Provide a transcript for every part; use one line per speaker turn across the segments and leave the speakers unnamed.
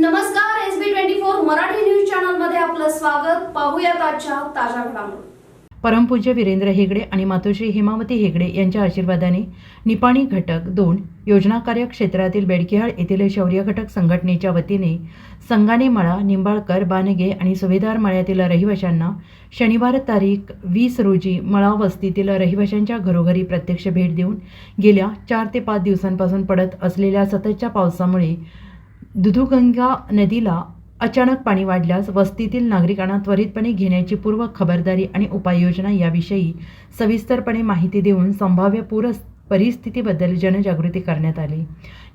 नमस्कार S B twenty four Marathi news चॅनलमध्ये आपलं स्वागत. पाहूयात आजच्या ताज्या घडामोडी.
परमपूज्य वीरेंद्र हेगडे आणि मातोश्री हेमावती हेगडे यांच्या आशीर्वादाने निपाणी घटक दोन योजना कार्य क्षेत्रातील बेडकिहाळ येथील शौर्य घटक संघटनेच्या वतीने संगाने मळा निंबाळकर बानगे आणि सुभेदार मळ्यातील रहिवाशांना शनिवार तारीख वीस रोजी मळा वस्तीतील रहिवाशांच्या घरोघरी प्रत्यक्ष भेट देऊन गेल्या चार ते पाच दिवसांपासून पडत असलेल्या सततच्या पावसामुळे दुधुगंगा नदीला अचानक पाणी वाढल्यास वस्तीतील नागरिकांना त्वरितपणे घेण्याची पूर्व खबरदारी आणि उपाययोजना याविषयी सविस्तरपणे माहिती देऊन संभाव्य पूर परिस्थितीबद्दल जनजागृती करण्यात आली.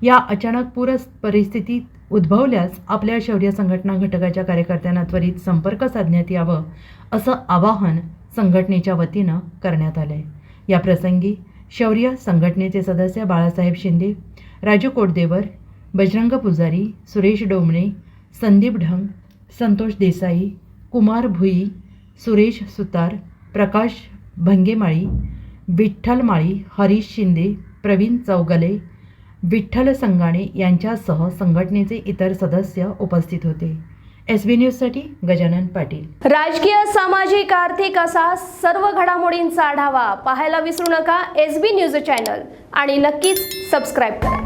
या अचानक पूर परिस्थितीत उद्भवल्यास आपल्या शौर्य संघटना घटकाच्या कार्यकर्त्यांना त्वरित संपर्क साधण्यात यावं असं आवाहन संघटनेच्या वतीनं करण्यात आलंय. या प्रसंगी शौर्य संघटनेचे सदस्य बाळासाहेब शिंदे राजू कोटदेवर बजरंग पुजारी सुरेश डोमणे संदीप ढंग संतोष देसाई कुमार भुई सुरेश सुतार प्रकाश भंगेमाळी विठ्ठल माळी हरीश शिंदे प्रवीण चौगले विठ्ठल संगाणे यांच्यासह संघटनेचे इतर सदस्य उपस्थित होते. एस बी न्यूजसाठी गजानन पाटील.
राजकीय सामाजिक आर्थिक असा सर्व घडामोडींचा आढावा पाहायला विसरू नका एस बी न्यूज चॅनल आणि नक्कीच सबस्क्राईब करा.